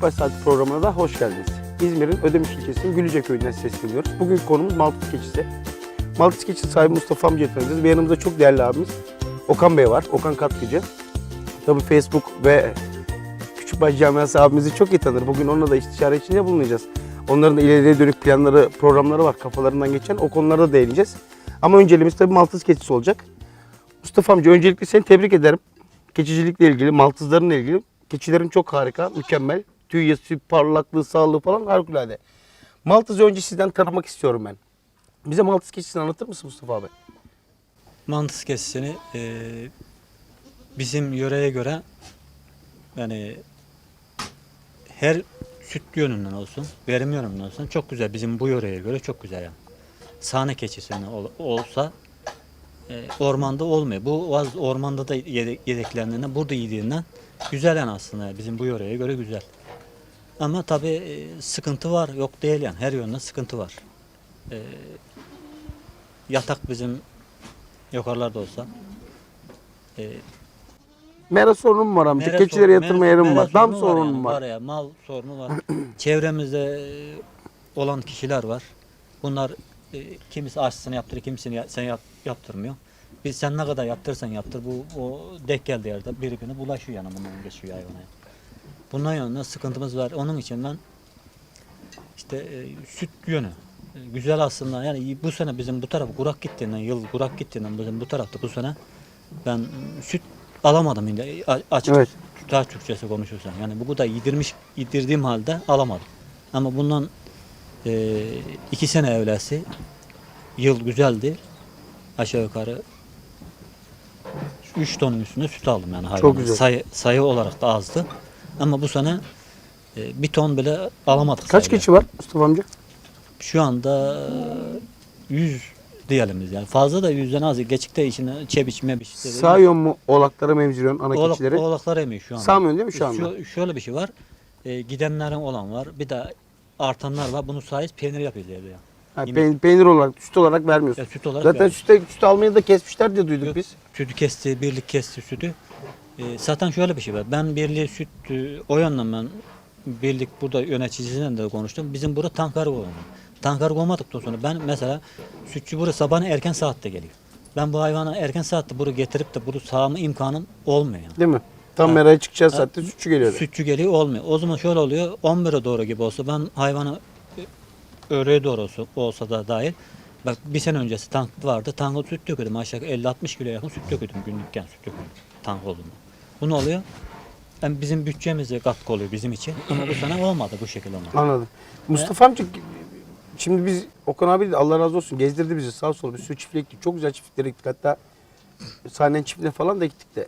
Küçükbaş Saati programına da hoş geldiniz. İzmir'in Ödemiş ilçesinin Gülüce köyünden sesleniyoruz. Bugün konumuz Maltız keçisi. Maltız keçisi sahibi Mustafa amcayı tanıyacağız. Ve yanımızda çok değerli abimiz Okan Bey var. Okan Katkıcı. Tabii Facebook ve Küçükbaş Camiası abimizi çok iyi tanır. Bugün onunla da istişare içinde bulunacağız. Onların da ileriye dönük planları, programları var kafalarından geçen. O konulara değineceğiz. Ama önceliğimiz tabii Maltız keçisi olacak. Mustafa amca öncelikle seni tebrik ederim. Keçicilikle ilgili, maltızlarla ilgili. Keçilerin çok harika, mükemmel. Tüy yapısı, parlaklığı, sağlığı falan harikulade. Maltız'ı önce sizden tanımak istiyorum ben. Bize Maltız keçisini anlatır mısın Mustafa abi? Mantıs kesisini e, bizim yöreye göre yani her süt yönünden olsun, verim yönünden olsun çok güzel. Bizim bu yöreye göre çok güzel yani. Sahne keçisini ol- olsa e, ormanda olmuyor. Bu ormanda da yedek, yedeklendiğinden, burada yediğinden güzel yani aslında. Bizim bu yöreye göre güzel. Ama tabii e, sıkıntı var. Yok değil yani. Her yönden sıkıntı var. E, yatak bizim yukarılarda olsa. E, Mera sorunum var amca. Keçilere yatırma yerim var. Dam sorunu sorunum yani, var. ya, mal sorunu var. Çevremizde e, olan kişiler var. Bunlar e, kimisi aşısını yaptırıyor, kimisini ya- sen yap, yaptırmıyor. Biz sen ne kadar yaptırırsan yaptır bu o denk geldiği yerde birbirine bulaşıyor yani bundan geçiyor hayvana. Bundan yanında sıkıntımız var. Onun için ben işte e, süt yönü e, güzel aslında yani bu sene bizim bu taraf kurak gittiğinden yıl kurak gittiğinden bizim bu tarafta bu sene ben süt alamadım yine açık Evet. tutar Türkçesi konuşursam yani bu kadar yedirmiş yedirdiğim halde alamadım ama bundan e, iki sene evvelsi yıl güzeldi aşağı yukarı 3 tonun üstünde süt aldım yani hayvanın. güzel. Sayı, sayı olarak da azdı ama bu sene e, bir ton bile alamadık. Kaç sayıda. keçi var Mustafa amca? Şu anda e, 100 diyelim biz yani. Fazla da yüzden az. Geçikte içine çebiç mebiç. Sağıyor mu oğlakları memziriyorsun ana Oğlak, keçileri? oğlaklar emiyor şu anda. Sağmıyorsun değil mi şu anda? Şu- şöyle bir şey var. E, gidenlerin olan var. Bir de artanlar var. Bunu sayız peynir yapıyoruz evde ya. Ha, peyn- peynir olarak, süt olarak vermiyorsun. Ya süt olarak Zaten vermiyoruz. süte, süt almayı da kesmişler diye duyduk Yok. biz. Sütü kesti, birlik kesti sütü. E, zaten şöyle bir şey var. Ben birliği süt, e, o yandan ben birlik burada yöneticisiyle de konuştum. Bizim burada tankar olmadı. Tankar olmadıktan sonra ben mesela sütçü buraya sabahın erken saatte geliyor. Ben bu hayvanı erken saatte buraya getirip de bunu sağma imkanım olmuyor. Yani. Değil mi? Tam meraya çıkacağı saatte sütçü geliyordu. Sütçü geliyor olmuyor. O zaman şöyle oluyor. 11'e doğru gibi olsa ben hayvanı öğreye doğru olsa, olsa da dahil Bak bir sene öncesi tank vardı. Tanka süt döküyordum. Aşağı 50-60 kilo yakın süt döküyordum günlükken süt döküyordum. Tank olduğunda. Bu ne oluyor? Yani bizim bütçemize katkı oluyor bizim için. Ama bu sene olmadı bu şekilde olmadı. Anladım. Mustafa amca şimdi biz Okan abi de Allah razı olsun gezdirdi bizi sağ sol bir sürü çiftliğe gittik. Çok güzel çiftliklere gittik. Hatta sahnen çiftliğine falan da gittik de.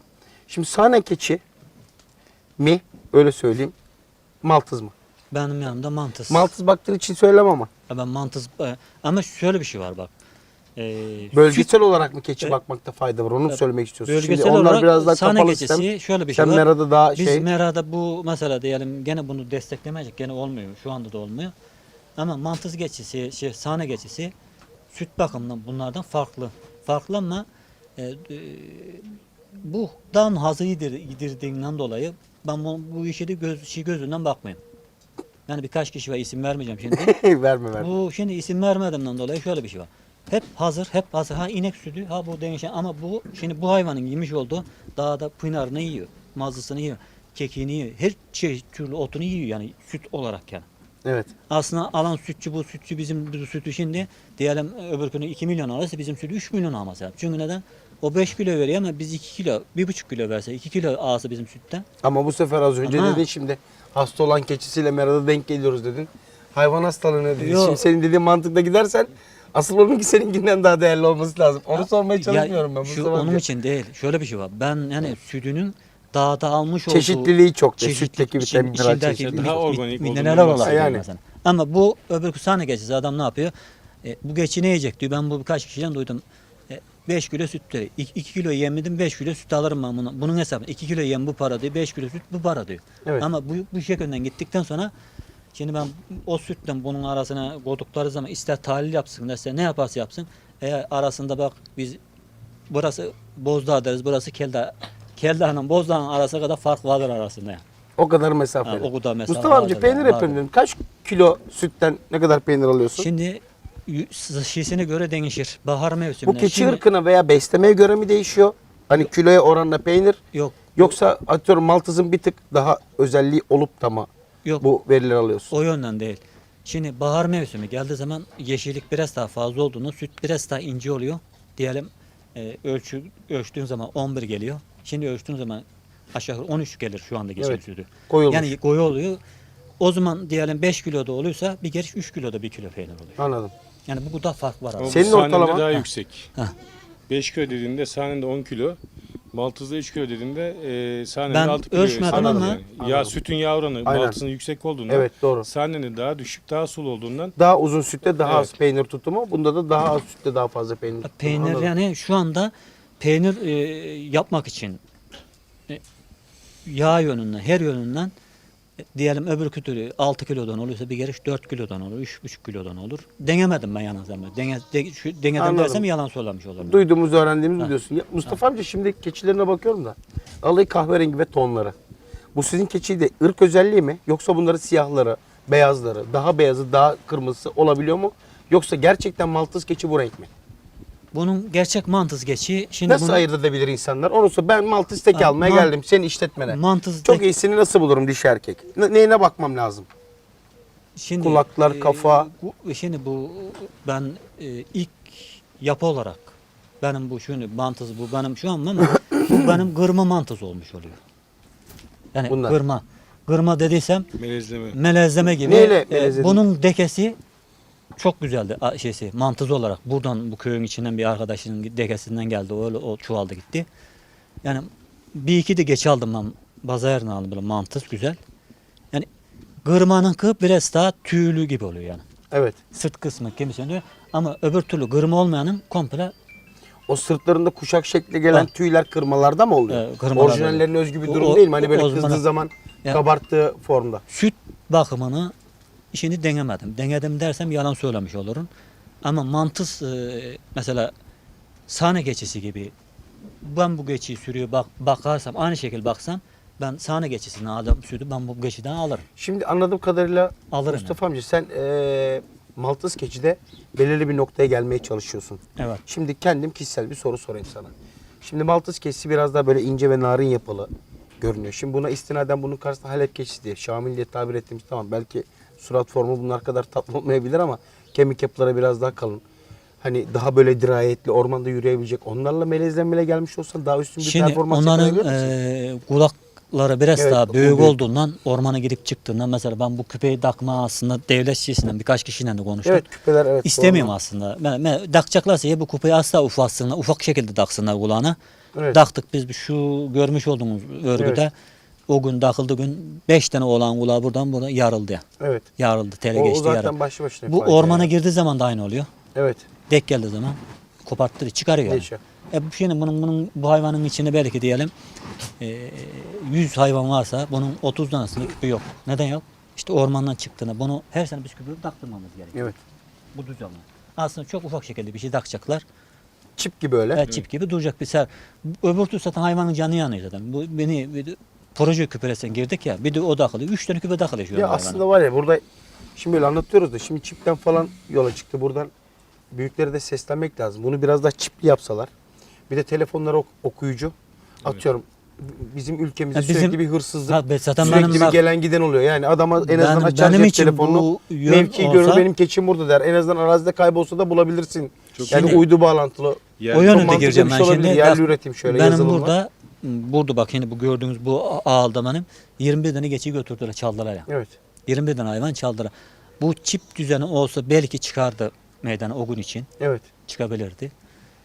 Şimdi sahne keçi mi öyle söyleyeyim maltız mı? Benim yanımda mantıs. Maltız baktığın için söylemem ama. Ya ben mantıs e, ama şöyle bir şey var bak. Ee, Bölgesel olarak mı keçi E, bakmakta fayda var onu mu e, söylemek istiyorsun? Bölgesel Şimdi onlar olarak biraz daha sahne kapalı keçisi sistem. şöyle bir şey Sen var. Mera'da daha Biz şey Mera'da bu mesela diyelim gene bunu desteklemeyecek gene olmuyor. Şu anda da olmuyor. Ama mantız geçisi, şey, sahne geçisi süt bakımından bunlardan farklı. Farklı ama e, e, bu dan hazı yedir, yedirdiğinden dolayı ben bu, bu işe de göz, şey gözünden bakmayayım. Yani birkaç kişi var isim vermeyeceğim şimdi. verme verme. Bu şimdi isim vermediğimden dolayı şöyle bir şey var. Hep hazır, hep hazır. Ha inek sütü, ha bu değişen ama bu şimdi bu hayvanın yemiş olduğu dağda pınarını yiyor, mazısını yiyor, kekiğini yiyor. Her şey türlü otunu yiyor yani süt olarak yani. Evet. Aslında alan sütçü bu sütçü bizim bu sütü şimdi diyelim öbür günü 2 milyon alırsa bizim sütü 3 milyon almaz lazım. Çünkü neden? O 5 kilo veriyor ama biz 2 kilo, 1,5 kilo verse 2 kilo alsa bizim sütten Ama bu sefer az önce Ama- dedin şimdi hasta olan keçisiyle Mera'da denk geliyoruz dedin. Hayvan hastalığı dedin. Yok. Şimdi senin dediğin mantıkla gidersen asıl onunki seninkinden daha değerli olması lazım. Onu sormaya Ya, çalışmıyorum ben. Şu Mustafa onun için değil. Şöyle bir şey var. Ben yani sütünün dağda almış olduğu Çeşitliliği çok da, sütteki vitamin, mineral çeşitliliği. Daha organik mineral olarak yani. Mesela. Ama bu öbür sahne geçisi adam ne yapıyor? E, bu geçi ne yiyecek diyor. Ben bu birkaç kişiden duydum. 5 kilo süt diyor. 2 kilo yemedim 5 kilo süt alırım ben bunu. Bunun hesabı 2 kilo yem bu para diyor. 5 kilo süt bu para diyor. Evet. Ama bu, bu şekilden gittikten sonra şimdi ben o sütle bunun arasına koydukları zaman ister tahlil yapsın ister ne yaparsa yapsın. Eğer arasında bak biz burası Bozdağ deriz burası Keldağ. Keldağ'la Bozdağ'ın arası kadar fark vardır arasında yani. O kadar mesafeli. Ha, o kadar mesafe Mustafa amca peynir yapıyorum dedim. Kaç kilo sütten ne kadar peynir alıyorsun? Şimdi şişine göre değişir. Bahar mevsiminde. Bu keçi Şimdi- ırkına veya beslemeye göre mi değişiyor? Hani kiloya oranla peynir Yok. yoksa atıyorum maltızın bir tık daha özelliği olup da mı Yok. bu verileri alıyorsun? O yönden değil. Şimdi bahar mevsimi geldiği zaman yeşillik biraz daha fazla olduğunda süt biraz daha ince oluyor. Diyelim e, ölçü ölçtüğün zaman 11 geliyor. Şimdi ölçtüğün zaman aşağı yukarı 13 gelir şu anda geçen Evet. sütü. Koyulmuş. Yani koyu oluyor. O zaman diyelim 5 kiloda oluyorsa bir geliş 3 kiloda 1 kilo peynir oluyor. Anladım. Yani bu kadar fark var Ama abi. Senin bu sahnede ortalama- daha yüksek. Heh. 5 kilo dediğinde sahnede 10 kilo. Maltızda 3 kilo dediğinde e, sahnede Ben 6 kilo. ölçmedim Anladım ama- Yani. Anladım. Ya sütün yağ oranı Aynen. maltızın yüksek olduğundan Evet doğru. sahnede daha düşük daha sulu olduğundan Daha uzun sütte daha az peynir tutumu. Bunda da daha az sütte daha fazla peynir tutumu. Peynir Anladım. yani şu anda peynir e, yapmak için e, yağ yönünden her yönünden diyelim öbür kütürü 6 kilodan oluyorsa bir geliş 4 kilodan olur, 3,5 kilodan olur. Denemedim ben yalnız ama. Dene, de, şu, denedim Anladım. dersem yalan söylemiş olurum. Duyduğumuz, öğrendiğimiz Ha. diyorsun. Ya Mustafa amca şimdi keçilerine bakıyorum da. Alayı kahverengi ve tonları. Bu sizin keçi de ırk özelliği mi? Yoksa bunların siyahları, beyazları, daha beyazı, daha kırmızısı olabiliyor mu? Yoksa gerçekten maltız keçi bu renk mi? Bunun gerçek mantıs geçi şimdi Nasıl bunu, ayırt edebilir insanlar? Onu sor. Ben maltız teki almaya man- geldim senin işletmene. mantıs Çok tek- iyisini nasıl bulurum dişi erkek? Ne- neyine bakmam lazım? şimdi, kulaklar, kafa. bu- şimdi bu ben e, ilk yapı olarak benim bu şunu mantıs bu benim şu an ama bu benim kırma mantıs olmuş oluyor. Yani Bunlar. kırma. Kırma dediysem melezleme. melezleme gibi. Neyle E, melezledin? bunun dekesi çok güzeldi şeysi mantız olarak. Buradan bu köyün içinden bir arkadaşının dekesinden geldi. Öyle o çuvalda gitti. Yani bir iki de geç aldım ben. Bazayarını aldım böyle mantız güzel. Yani kırmanın kı biraz daha tüylü gibi oluyor yani. Evet. Sırt kısmı kimisi diyor. Ama öbür türlü kırma olmayanın komple O sırtlarında kuşak şekli gelen Ha. tüyler kırmalarda mı oluyor? Evet, kırmalarda Orijinallerine özgü bir durum o- değil mi? Hani böyle kızdığı zaman Ya- kabarttığı formda. süt bakımını işini denemedim. Denedim dersem yalan söylemiş olurum. Ama mantıs e, mesela sahne geçisi gibi ben bu geçiyi sürüyor bak bakarsam aynı şekilde baksam ben sahne geçisini aldım sütü ben bu geçiden alırım. Şimdi anladığım kadarıyla Alırım Mustafa amca sen eee Maltız keçide belirli bir noktaya gelmeye çalışıyorsun. Evet. Şimdi kendim kişisel bir soru sorayım sana. Şimdi Maltız keçisi biraz daha böyle ince ve narin yapılı görünüyor. Şimdi buna istinaden bunun karşısında Halep keçisi diye, Şamil diye tabir ettiğimiz tamam belki surat formu bunlar kadar tatlı olmayabilir ama kemik yapıları biraz daha kalın. Hani daha böyle dirayetli, ormanda yürüyebilecek. Onlarla melezlenmele gelmiş olsan daha üstün bir Şimdi performans onların e, kulakları biraz Evet, daha büyük büyük. olduğundan ormana girip çıktığında mesela ben bu küpeyi takma aslında devlet şişesinden birkaç kişiyle de konuştum. Evet küpeler evet. İstemiyorum doğru. aslında. Ben, ben, takacaklarsa ya bu kupayı asla ufatsınlar, ufak şekilde taksınlar kulağına. Evet. Taktık biz şu görmüş olduğumuz örgüde. Evet. O gün takıldı gün 5 tane olan kulağı buradan buradan yarıldı. ya. Evet. Yarıldı, tele O, o geçti zaten yarıldı. başlı başına. Bu ormana yani. girdiği zaman da aynı oluyor. Evet. Dek geldiği zaman koparttırıyor, çıkarıyor. Yani. Değişiyor. E, bu şimdi bunun, bunun bu hayvanın içinde belki diyelim e, 100 hayvan varsa bunun 30 tanesinde küpü yok. Neden yok? İşte ormandan çıktığında bunu her sene biz küpü taktırmamız gerekiyor. Evet. Bu düzenle. Aslında çok ufak şekilde bir şey takacaklar. Çip gibi öyle. E, çip gibi duracak bir ser. Öbür türlü zaten hayvanın canı yanıyor zaten. Bu beni proje küpüresine girdik ya. Bir de o takılıyor. Üç tane küpe takılıyor şu Ya aslında var ya burada şimdi böyle anlatıyoruz da şimdi çipten falan yola çıktı. Buradan büyüklere de seslenmek lazım. Bunu biraz daha çipli yapsalar. Bir de telefonlar ok- okuyucu. Atıyorum bizim ülkemizde Ya bizim- sürekli bir hırsızlık, Ha, be- zaten sürekli benim bir bak- gelen giden oluyor. Yani adama en azından Benim- açar benim cep için telefonunu, bu yön mevkiyi görür olsa- benim keçim burada der. En azından arazide kaybolsa da bulabilirsin. Çok yani Şimdi- uydu bağlantılı. Yani o Çok yönde mantıklı gireceğim bir ben şey olabilir. şimdi. Yerli Bak, üretim şöyle benim yazılımla. burada burada bak yine bu gördüğünüz bu ağaldamanın 21 tane geçi götürdüler çaldılar ya. Evet. 21 tane hayvan çaldılar. Bu çip düzeni olsa belki çıkardı meydana o gün için. Evet. çıkabilirdi.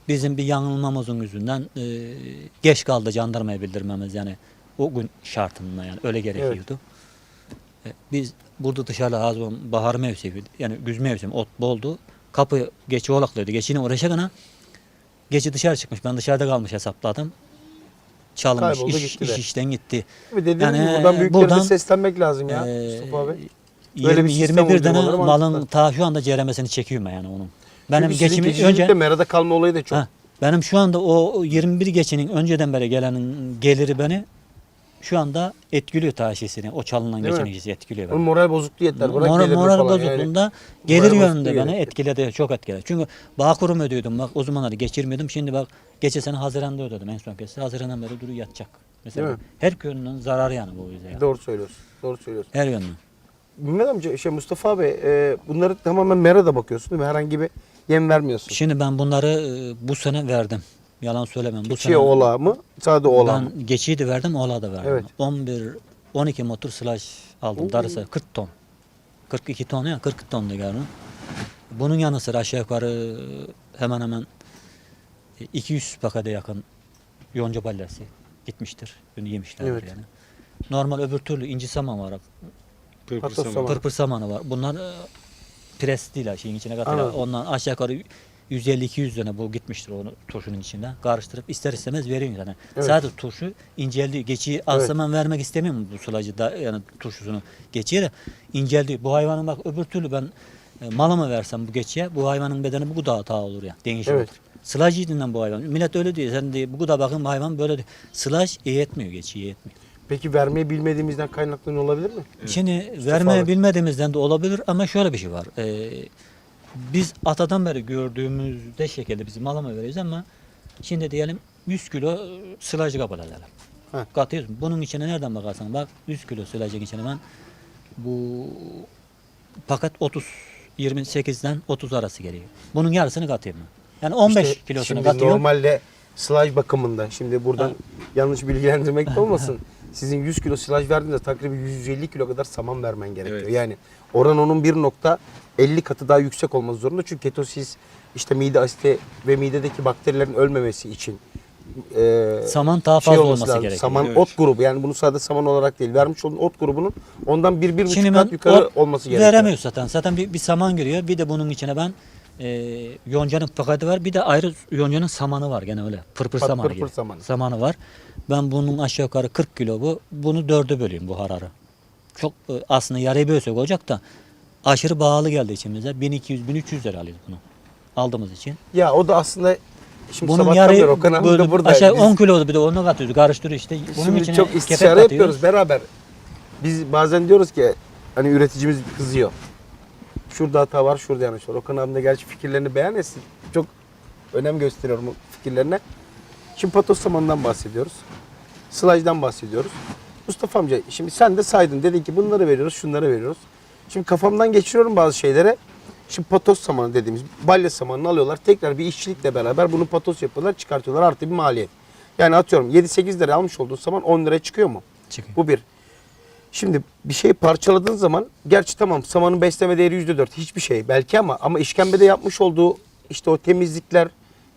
Bizim bir yanılmamızın yüzünden e, geç kaldı jandarmaya bildirmemiz yani o gün şartında yani öyle gerekiyordu. E, biz burada dışarıda az olan bahar mevsimi yani güz mevsimi ot boldu. Kapı geçi olaklıydı. Geçini uğraşakana geçi dışarı çıkmış. Ben dışarıda kalmış hesapladım. Kayboldu, iş, gitti iş de. işten gitti. Dediğim Yani, gibi buradan de seslenmek lazım ya Ee, Mustafa abi. Böyle 20, bir sistem 21 tane malın ta şu anda ceremesini çekiyorum yani onun. Benim Çünkü geçimi önce merada kalma olayı da çok. Ha, benim şu anda o o 21 geçinin önceden beri gelenin geliri beni şu anda etkiliyor taşisini. O çalınan Değil mi? etkiliyor. Onun beni. moral bozukluğu yeter. Bırak Moral, gelirini moral falan yani. bozukluğunda gelir Moral yönünde bozukluğu beni yani. etkiledi. Çok etkiledi. Çünkü bağ kurum ödüyordum bak o zamanları geçirmiyordum. Şimdi bak geçen sene Haziran'da ödedim en son kez. Haziran'dan beri duruyor yatacak. Mesela Değil mi? her yönünün zararı yani bu bize. ya. Doğru söylüyorsun. Doğru söylüyorsun. Her yönünün. Mehmet amca, şey Mustafa abi, e, bunları tamamen merada bakıyorsun değil mi? Herhangi bir yem vermiyorsun. Şimdi ben bunları e, bu sene verdim. Yalan söylemem. Bu Keçiye sene oğlağı mı? Sade oğlağı mı? ben geçiyi de verdim, oğlağı da verdim. Evet. 11 12 motor slash aldım. Oo. Darısı 40 ton. 42 ton ya 40 tondu galiba. Bunun yanı sıra aşağı yukarı hemen hemen 200 pakete yakın yonca balyası gitmiştir. Bunu yemişler Evet. yani. Normal öbür türlü inci saman var. Saman. saman. Pırpır samanı var. Bunlar e, pres değil şeyin içine. Anladım. Ondan aşağı yukarı 150-200 tane bu gitmiştir onu turşunun içinde. Karıştırıp ister istemez veriyor yani. Evet. Sadece turşu inceldi. Geçiyi az zaman vermek istemiyorum bu sulacı da yani turşusunu. Geçiye de inceldi. Bu hayvanın bak öbür türlü ben e, malımı versem bu geçiye bu hayvanın bedeni bu kadar hata olur ya. Değişik Evet. olur. Sılaj yediğinden bu hayvan. Millet öyle diyor. Sen de bu kadar bakın bu hayvan böyle diyor. Sılaj iyi etmiyor geçiyi iyi etmiyor. Peki vermeyi bilmediğimizden kaynaklı olabilir mi? Şimdi Mustafa vermeyi bilmediğimizden de olabilir ama şöyle bir şey var. Ee, biz atadan beri gördüğümüzde şekilde bizim malama veriyoruz ama şimdi diyelim 100 kilo e, sılacı edelim. Heh. Katıyoruz. Bunun içine nereden bakarsan bak 100 kilo sılacın içine ben bu paket 30 28'den 30 arası geliyor. Bunun yarısını katıyorum ben. Yani 15 İşte kilosunu şimdi katıyorum. normalde silaj bakımında, şimdi buradan Ha. yanlış bilgilendirmek de olmasın. Sizin 100 kilo silaj verdiğinizde takribi 150 kilo kadar saman vermen gerekiyor. Evet. Yani oran onun 1.50 katı daha yüksek olması zorunda. Çünkü ketosiz işte mide asiti ve midedeki bakterilerin ölmemesi için e, Saman daha şey fazla olması olması lazım. gerekiyor. Saman Evet. ot grubu yani bunu sadece saman olarak değil. Vermiş olduğun ot grubunun ondan bir, bir buçuk kat yukarı olması gerekiyor. Veremiyor zaten. Zaten bir, bir saman giriyor. Bir de bunun içine ben e, yoncanın paketi var. Bir de ayrı yoncanın samanı var gene öyle. Pırpır Pat- samanı pırpır gibi. samanı. Samanı var. Ben bunun aşağı yukarı 40 kilo bu. Bunu dörde bölüyorum bu hararı. Çok e, aslında yarıya bölsek olacak da aşırı bağlı geldi içimize. 1200-1300 lira alıyoruz bunu. Aldığımız için. Ya o da aslında şimdi Bunun sabahtan beri yarı Okan abi de böldük. burada. Aşağı Biz- 10 kilo bir de onu katıyoruz. Karıştırıyor işte. Bunun Şimdi içine çok kepek istişare katıyoruz. yapıyoruz beraber. Biz bazen diyoruz ki hani üreticimiz kızıyor. Şurada hata var, şurada yanlış var. Okan abim de gerçi fikirlerini beyan etsin. Çok önem gösteriyorum fikirlerine. Şimdi patos samanından bahsediyoruz. Sılajdan bahsediyoruz. Mustafa amca şimdi sen de saydın. Dedin ki bunları veriyoruz, şunları veriyoruz. Şimdi kafamdan geçiriyorum bazı şeylere. Şimdi patos samanı dediğimiz balya samanını alıyorlar. Tekrar bir işçilikle beraber bunu patos yapıyorlar, çıkartıyorlar. Artı bir maliyet. Yani atıyorum 7-8 lira almış olduğun saman 10 liraya çıkıyor mu? Çıkıyor. Bu bir. Şimdi bir şeyi parçaladığın zaman gerçi tamam samanın besleme değeri yüzde dört hiçbir şey belki ama ama işkembede yapmış olduğu işte o temizlikler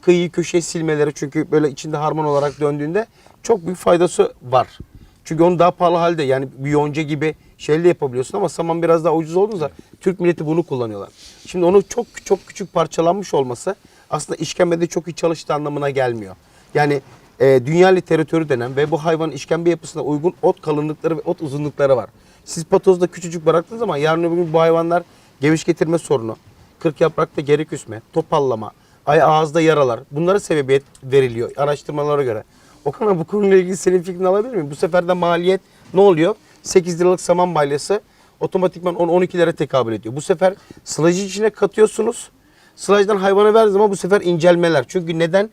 kıyı köşe silmeleri çünkü böyle içinde harman olarak döndüğünde çok büyük faydası var. Çünkü onu daha pahalı halde yani bir yonca gibi şeyle yapabiliyorsun ama saman biraz daha ucuz olduğunda Türk milleti bunu kullanıyorlar. Şimdi onu çok çok küçük parçalanmış olması aslında işkembede çok iyi çalıştığı anlamına gelmiyor. Yani e, dünya literatürü denen ve bu hayvanın işkembe yapısına uygun ot kalınlıkları ve ot uzunlukları var. Siz patozda küçücük bıraktığınız zaman yarın öbür gün bu hayvanlar geviş getirme sorunu, kırk yaprakta geri küsme, topallama, ay ağızda yaralar bunlara sebebiyet veriliyor araştırmalara göre. Okan bu konuyla ilgili senin fikrini alabilir miyim? Bu sefer de maliyet ne oluyor? 8 liralık saman balyası otomatikman 10-12 lira tekabül ediyor. Bu sefer sılacı içine katıyorsunuz. Sılajdan hayvana verdiğiniz zaman bu sefer incelmeler. Çünkü neden?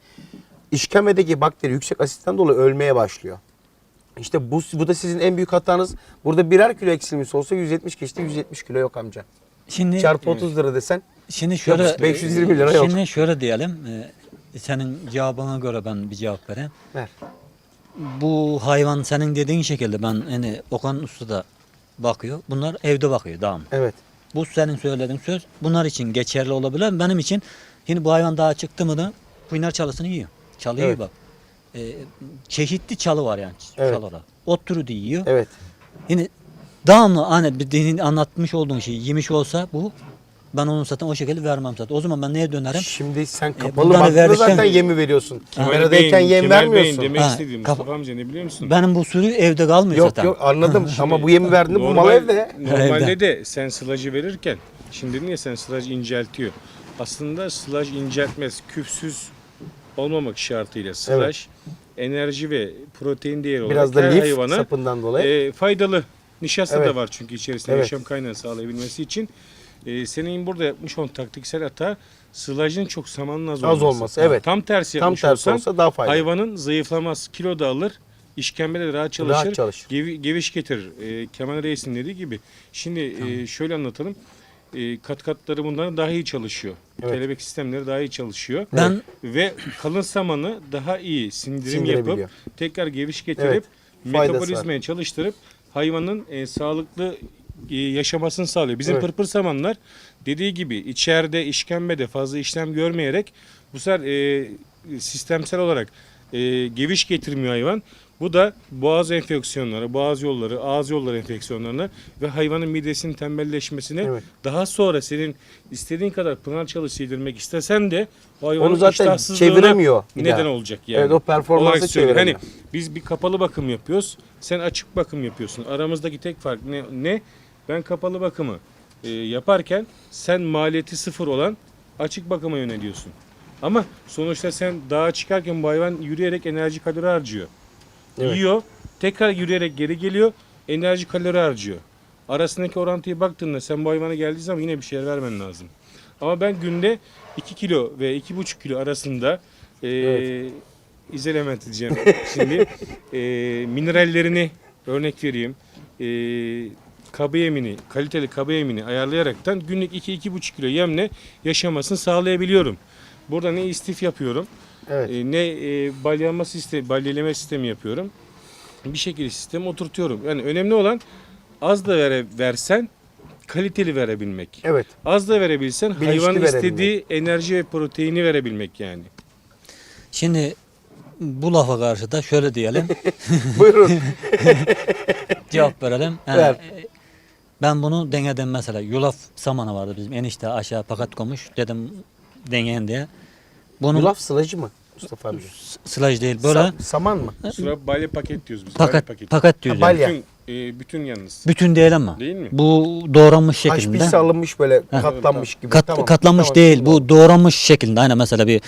İşkembedeki bakteri yüksek asitten dolayı ölmeye başlıyor. İşte bu, bu da sizin en büyük hatanız. Burada birer kilo eksilmiş olsa 170 geçti 170 kilo yok amca. Şimdi Çarpı 30 lira desen Şimdi şöyle Yok, 520 lira yok. Şimdi şöyle diyelim. e, Senin cevabına göre ben bir cevap vereyim. ver. Bu hayvan senin dediğin şekilde ben hani Okan Usta da bakıyor. Bunlar evde bakıyor tamam. Evet. Bu senin söylediğin söz bunlar için geçerli olabilir. Benim için şimdi bu hayvan daha çıktı mı da kuynar çalısını yiyor. Çalı yiyor Evet. bak. E, çeşitli çalı var yani. Evet. Çalı olarak. Ot türü de yiyor. Evet. Yine devamlı hani bir dinin anlatmış olduğun şeyi yemiş olsa bu ben onu zaten o şekilde vermem zaten. O zaman ben neye dönerim? Şimdi sen kapalı E, bunları baktığında verdikten- zaten yemi veriyorsun. Meradayken Bey'in- yem Kemal Bey'in vermiyorsun. demek Ha, istediğim kafa- Mustafa amca ne biliyor musun? Benim bu sürü evde kalmıyor Yok zaten. yok anladım ama bu yemi verdiğinde bu mal evde. Normalde Evde. de sen sılacı verirken şimdi dedin ya sen sılaj inceltiyor. Aslında sılaj inceltmez. Küfsüz olmamak şartıyla sılaj enerji ve protein değeri olarak Biraz da her lif hayvana sapından dolayı. e, faydalı. Nişasta Evet. da var çünkü içerisinde Evet. yaşam kaynağı sağlayabilmesi için. E, senin burada yapmış olan taktiksel hata sılajın çok samanın az, Az olması, evet. Tam tersi Tam yapmış tersi olsan olsa daha faydalı. hayvanın zayıflamaz, kilo da alır, işkembede de rahat çalışır. Rahat çalışır. Gevi, geviş getirir. E, Kemal Reis'in dediği gibi. Şimdi e, şöyle anlatalım. E, kat katları bunların daha iyi çalışıyor. Evet. Kelebek sistemleri daha iyi çalışıyor. Ben Ve kalın samanı daha iyi sindirim yapıp tekrar geviş getirip Evet, faydası metabolizmayı çalıştırıp hayvanın e, sağlıklı e, yaşamasını sağlıyor. Bizim Evet. pırpır samanlar dediği gibi içeride işkembede fazla işlem görmeyerek bu sefer e, sistemsel olarak e, geviş getirmiyor hayvan. Bu da boğaz enfeksiyonları, boğaz yolları, ağız yolları enfeksiyonlarını ve hayvanın midesinin tembelleşmesini Evet. daha sonra senin istediğin kadar pınar çalısı yedirmek istesen de o hayvanın Onu zaten çeviremiyor neden daha. olacak yani. Evet o performansı söylüyorum. çeviremiyor. Hani biz bir kapalı bakım yapıyoruz. Sen açık bakım yapıyorsun. Aramızdaki tek fark ne? ne? Ben kapalı bakımı e, yaparken sen maliyeti sıfır olan açık bakıma yöneliyorsun. Ama sonuçta sen dağa çıkarken bu hayvan yürüyerek enerji kalori harcıyor. Evet. Yiyor, tekrar yürüyerek geri geliyor, enerji kalori harcıyor. Arasındaki orantıyı baktığında sen bu hayvana geldiği zaman yine bir şeyler vermen lazım. Ama ben günde 2 kilo ve 2,5 kilo arasında e, Evet. izolement diyeceğim şimdi e, minerallerini örnek vereyim. E, kabı yemini, kaliteli kabı yemini ayarlayaraktan günlük 2-2,5 kilo yemle yaşamasını sağlayabiliyorum. Burada ne istif yapıyorum, Evet. e, ne e, balyalama sistemi, balyeleme sistemi yapıyorum. Bir şekilde sistemi oturtuyorum. Yani önemli olan az da vere, versen kaliteli verebilmek. Evet. Az da verebilsen Bilinçli hayvanın verebilmek. istediği enerji ve proteini verebilmek yani. şimdi bu lafa karşı da şöyle diyelim. Buyurun. cevap verelim. Yani, Ver. e, ben bunu deneden mesela yulaf samanı vardı bizim enişte aşağı pakat koymuş dedim deneyin diye. Bunun Yulaf sılacı mı Mustafa amca? sılaj değil böyle Sa- saman mı? Sıra balya paket diyoruz biz. balya pakat paket. pakat diyoruz. Ha, yani. balya. Bütün, e, bütün yalnız. Bütün değil ama. Değil mi? Bu doğranmış şeklinde. pişsi alınmış böyle katlanmış gibi. Kat, Tamam, katlanmış tamam, değil. şimdi Bu doğranmış şeklinde. Aynen mesela bir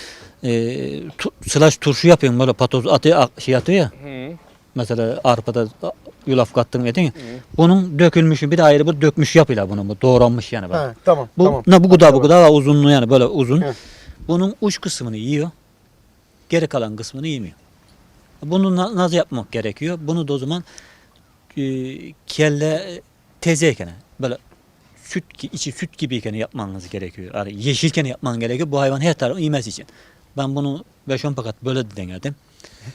e, tu, sılaç turşu yapıyorsun böyle patoz atıyor şey atıyor ya. Hı. Mesela arpada yulaf kattın edin ya. Bunun dökülmüşü bir de ayrı bu dökmüş yapıyla bunu bu doğranmış yani. Bak. Ha, tamam Bu tamam. ne bu kadar bu kadar uzunluğu yani böyle uzun. Heh. Bunun uç kısmını yiyor. Geri kalan kısmını yemiyor. Bunu na- nasıl yapmak gerekiyor? Bunu da o zaman e, kelle tezeyken böyle süt ki- içi süt gibiyken yapmanız gerekiyor. Yani yeşilken yapman gerekiyor. Bu hayvan her tarafı yemesi için. Ben bunu 5-10 paket böyle de denedim.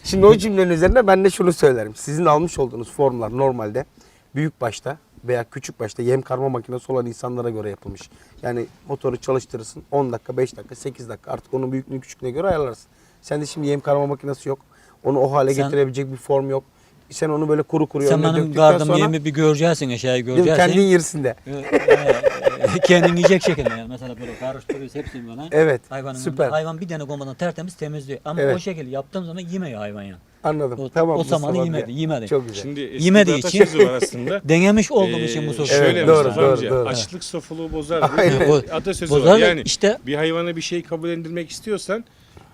Şimdi o cümlenin üzerine ben de şunu söylerim. Sizin almış olduğunuz formlar normalde büyük başta veya küçük başta yem karma makinesi olan insanlara göre yapılmış. Yani motoru çalıştırırsın 10 dakika, 5 dakika, 8 dakika artık onun büyüklüğünü küçüklüğüne göre ayarlarsın. Sende şimdi yem karma makinesi yok. Onu o hale Sen- getirebilecek bir form yok. Sen onu böyle kuru kuru Sen önüne benim döktükten gardım sonra yemi bir göreceksin aşağıya göreceksin. kendin yersin de. Ee, kendin yiyecek şekilde yani. Mesela böyle karıştırıyoruz hepsini bana. Evet. Hayvanın süper. hayvan bir tane komadan tertemiz temizliyor. Ama Evet. o şekilde yaptığım zaman yemiyor hayvan ya. Anladım. O, tamam. o Mustafa zamanı amca. yemedi, yemedi. Çok güzel. Şimdi eski Yemediği bir için- atasözü var aslında. Denemiş olduğum Ee, için bu soru. Şöyle Evet, doğru, doğru, doğru, doğru, doğru. Açlık sofuluğu bozar. Aynen. diye O- bir Atasözü Bozar var. Yani işte bir hayvana bir şey kabullendirmek istiyorsan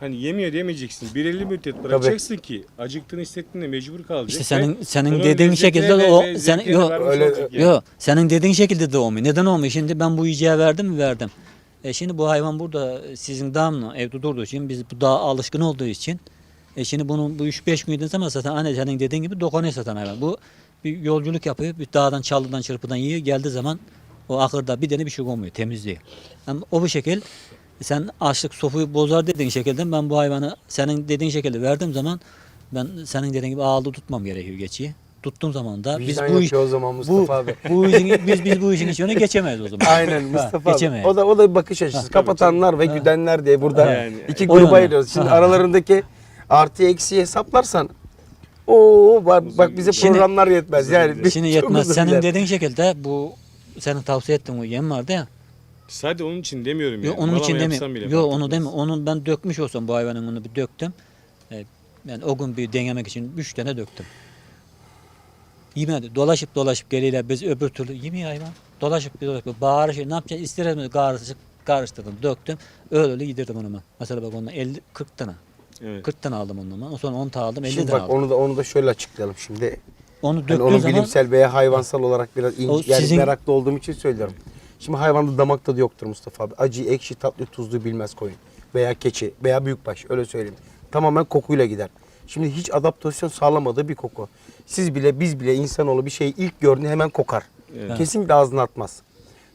hani yemiyor demeyeceksin. Belirli müddet bırakacaksın ki acıktığını hissettiğinde mecbur kalacak. işte senin senin dediğin şekilde de o sen yok öyle- yani. yok senin dediğin şekilde de olmuyor. Neden olmuyor? Şimdi ben bu yiyeceği verdim mi verdim. E şimdi bu hayvan burada sizin damla evde durduğu için biz bu dağa alışkın olduğu için e şimdi bunun bu 3-5 gün yediğin zaten anne senin dediğin gibi dokunuyor zaten hayvan. Bu bir yolculuk yapıyor. Bir dağdan çalıdan çırpıdan yiyor. Geldiği zaman o ahırda bir tane bir şey olmuyor. Temizliyor. Ama o bu şekil sen açlık sofuyu bozar dediğin şekilde ben bu hayvanı senin dediğin şekilde verdiğim zaman ben senin dediğin gibi ağlı tutmam gerekiyor geçiyi. Tuttuğum zaman da biz Vicdan bu iş yapıyor o zaman bu, Mustafa abi. bu işin, biz biz bu işin içine geçemeyiz o zaman. Aynen Mustafa abi. geçemeyiz. O da o da bir bakış açısı. Kapatanlar ve güdenler diye burada Yani. iki O gruba ayırıyoruz. Şimdi Ha. aralarındaki artı eksiği hesaplarsan o bak, bak bize Şimdi- programlar yetmez. Yani biz Şimdi çok yetmez. uzun Senin gider. dediğin şekilde bu senin tavsiye ettiğin o yem vardı ya. Sadece onun için demiyorum Yo, yani. onun için demiyorum. Yok onu etmez. deme. Onu ben dökmüş olsam bu hayvanın onu bir döktüm. E, yani o gün bir denemek için üç tane döktüm. Yemedi. Dolaşıp dolaşıp geliyle biz öbür türlü yemiyor hayvan. Dolaşıp dolaşıp bağırışıyor. Ne yapacağız? İster mi karışık karıştırdım, döktüm. Öyle öyle yedirdim onu ben. Mesela bak ondan 50 40 tane. Evet. 40 tane aldım ondan. Sonra 10 tane aldım 50 Şimdi tane bak aldım. onu da onu da şöyle açıklayalım şimdi. Onu Yani döktüğün onun zaman bilimsel veya hayvansal olarak biraz ince, O yani sizin- meraklı olduğum için söylüyorum. Şimdi hayvanda damak tadı yoktur Mustafa abi. Acı, ekşi, tatlı, tuzlu bilmez koyun. Veya keçi veya büyükbaş öyle söyleyeyim. Tamamen kokuyla gider. Şimdi hiç adaptasyon sağlamadığı bir koku. Siz bile biz bile insanoğlu bir şeyi ilk gördüğünde hemen kokar. Evet. Kesinlikle ağzına atmaz.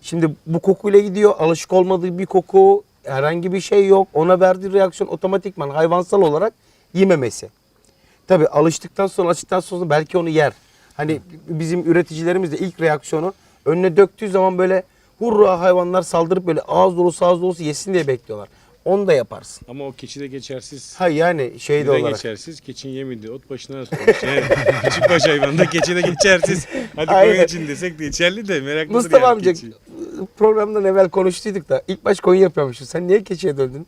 Şimdi bu kokuyla gidiyor. Alışık olmadığı bir koku, herhangi bir şey yok. Ona verdiği reaksiyon otomatikman hayvansal olarak yememesi. Tabii alıştıktan sonra açtıktan sonra belki onu yer. Hani bizim üreticilerimiz de ilk reaksiyonu önüne döktüğü zaman böyle hurra hayvanlar saldırıp böyle ağız dolusu ağız dolusu yesin diye bekliyorlar. Onu da yaparsın. Ama o keçi de geçersiz. Ha yani şey de olarak. geçersiz? Keçin yemedi. Ot başına? Yani küçük baş hayvanda keçi de geçersiz. Hadi Aynen. koyun için desek de geçerli de meraklıdır Mustafa yani amca keçi. programdan evvel konuştuyduk da ilk baş koyun yapıyormuşsun. Sen niye keçiye döndün?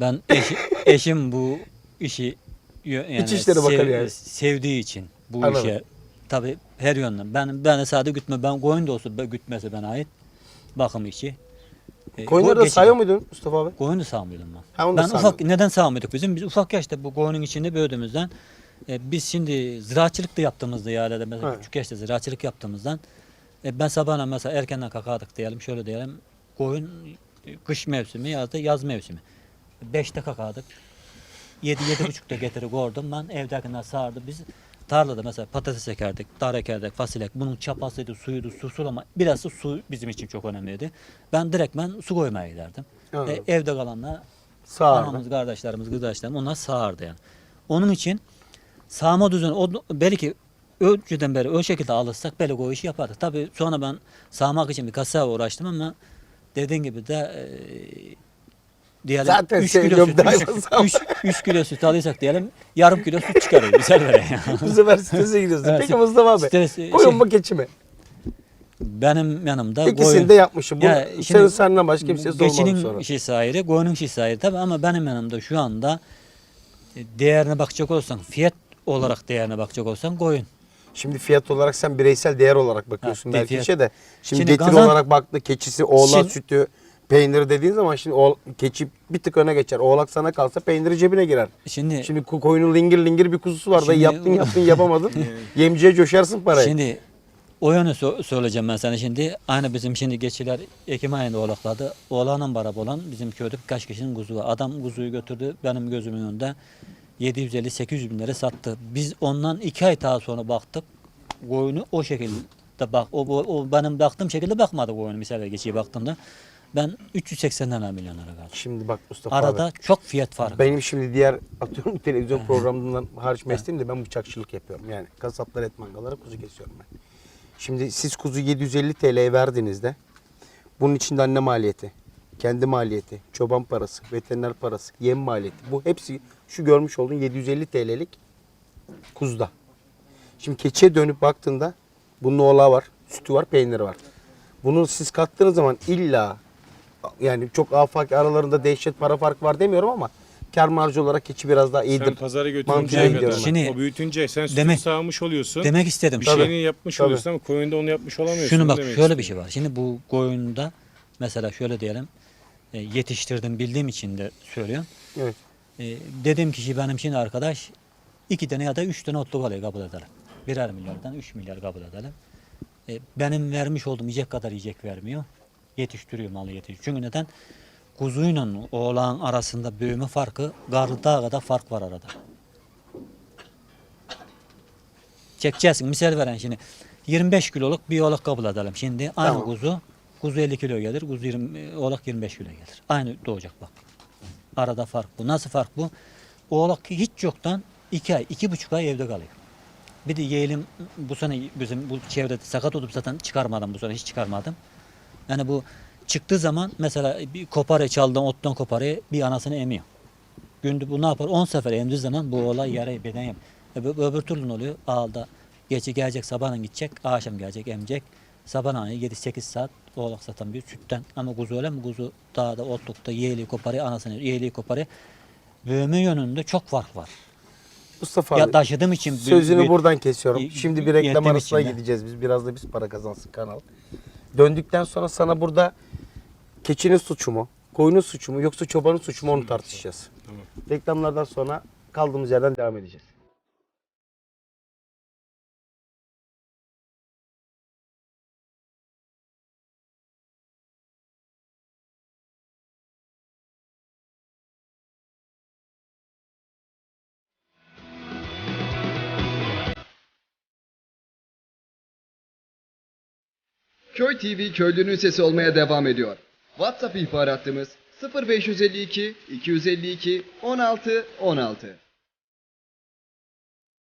ben eşi- eşim bu işi yani İçişleri Bakanı yani. sevdiği için bu Anladım. işe tabi her yönden ben ben de sadece gütme ben koyun da olsa ben gütmese bana ait bakım işi. E, Koyunları da sayıyor muydun Mustafa abi? Koyunu sağmıyordum ben. Ha, onu da ben ufak neden sağmıyorduk bizim? Biz ufak yaşta bu koyunun içinde büyüdüğümüzden e, biz şimdi ziraatçılık da yaptığımızda yani de mesela Evet. küçük yaşta ziraatçılık yaptığımızdan e, ben sabahına mesela erkenden kalkardık diyelim şöyle diyelim koyun e, kış mevsimi yazda yaz mevsimi. Beşte kalkardık. Yedi, yedi buçukta getirip ordum ben evdekiler sağırdı. Biz tarlada mesela patates ekerdik, dar ekerdik, fasulye. Bunun çapasıydı, suyuydu, su sulama. Biraz da su bizim için çok önemliydi. Ben direktmen su koymaya giderdim. Anladım. E, evde kalanlar Sağırdı. Anamız, kardeşlerimiz, kızdaşlarımız onlar sağırdı yani. Onun için sağma düzeni o, belki önceden beri o şekilde alırsak belki o işi yapardık. Tabii sonra ben sağmak için bir kasa uğraştım ama dediğin gibi de e, diyelim Zaten 3 kilo süt, da hayvan sağmayı. 3 kilo süt alırsak diyelim yarım kilo süt çıkarıyor. Güzel vere yani. Bu sefer strese gidiyorsun. Evet, Peki Mustafa abi. stres- koyun şey- mu keçi mi? Benim yanımda İkisini koyun- de yapmışım. Bu, Ya senin şimdi senden başka kimseye sormadım sonra. işi ayrı, koyunun işi ayrı tabii ama benim yanımda şu anda e, değerine bakacak olsan, fiyat olarak değerine bakacak olsan koyun. Şimdi fiyat olarak sen bireysel değer olarak bakıyorsun Ha, belki fiyat. işe de. Şimdi, Şimdi getir olarak baktı keçisi, Şimdi- sütü, peyniri dediğin zaman şimdi oğ- keçi bir tık öne geçer. Oğlak sana kalsa peyniri cebine girer. Şimdi Şimdi ko- koyunun lingir lingir bir kuzusu var da Şimdi- yaptın yaptın yapamadın. Yemciye coşarsın parayı. Şimdi o yönü so- söyleyeceğim ben sana şimdi. Aynı bizim şimdi geçiler Ekim ayında oğlakladı. Oğlanın barab olan bizim köyde birkaç kişinin kuzu var. Adam kuzuyu götürdü benim gözümün önünde 750-800 bin lira sattı. Biz ondan iki ay daha sonra baktık. Koyunu o şekilde bak. O, o, o benim baktığım şekilde bakmadı koyunu mesela geçiye baktığımda. Ben 380 lira milyon lira kaldım. Şimdi bak Mustafa Arada abi. çok fiyat farkı. Benim şimdi diğer atıyorum televizyon programından hariç mesleğim de ben bıçakçılık yapıyorum. Yani kasaplar et mangalara kuzu kesiyorum ben. Şimdi siz kuzu 750 TL'ye verdiğinizde bunun içinde anne maliyeti, kendi maliyeti, çoban parası, veteriner parası, yem maliyeti. Bu hepsi şu görmüş olduğun 750 TL'lik kuzuda. Şimdi keçiye dönüp baktığında bunun oğlağı var, sütü var, peyniri var. Bunu siz kattığınız zaman illa yani çok afak aralarında dehşet para farkı var demiyorum ama kar marjı olarak keçi biraz daha Sen iyidir. pazara Mantığıyla götürünceye kadar. Şimdi- o büyütünce sen sütü Demek- sağmış oluyorsun. Demek istedim. bir şu. şeyini yapmış Tabii. oluyorsun ama koyunda onu yapmış olamıyorsun. Şunu bak demek şöyle bir istiyorum. şey var. Şimdi bu koyunda mesela şöyle diyelim e, yetiştirdim bildiğim için de söylüyorum. Evet. E, dediğim kişi benim şimdi arkadaş iki tane ya da üç tane otluk alıyor kabul edelim. Birer milyardan üç milyar kabul edelim. E, benim vermiş olduğum yiyecek kadar yiyecek vermiyor. Yetiştiriyor malı yetiştiriyor. Çünkü neden? Kuzuyla oğlan arasında büyüme farkı gardağa kadar fark var arada. Çekeceksin. Misal veren şimdi 25 kiloluk bir oğlak kabul edelim. Şimdi aynı Tamam. kuzu kuzu 50 kilo gelir. Kuzu 20, oğlak 25 kilo gelir. Aynı doğacak bak. Arada fark bu. Nasıl fark bu? Oğlak hiç yoktan 2 ay, iki buçuk ay evde kalıyor. Bir de yeğenim bu sene bizim bu çevrede sakat olup zaten çıkarmadım bu sene hiç çıkarmadım. Yani bu çıktığı zaman mesela bir kopare çaldan ottan kopare bir anasını emiyor. Günde bu ne yapar? 10 sefer emdiği zaman bu olay yarayı beden yap. Bu- öbür türlü ne oluyor? Ağılda gece gelecek sabahın gidecek, akşam gelecek emecek. Sabahın 7-8 saat oğlak satan bir sütten. Ama kuzu öyle mi? Kuzu dağda, otlukta yeğliği kopare, anasını yeğliği kopare. Büyüme yönünde çok fark var. Mustafa abi Ya taşıdığım için sözünü büyü- buradan kesiyorum. Şimdi bir reklam arasına içinde. gideceğiz biz. Biraz da biz para kazansın kanal. Döndükten sonra sana burada keçinin suçu mu? koyunun suçu mu yoksa çobanın suçu mu onu tartışacağız. Tamam. Reklamlardan sonra kaldığımız yerden devam edeceğiz. Köy TV köylünün sesi olmaya devam ediyor. WhatsApp ihbar hattımız 0552 252 16 16.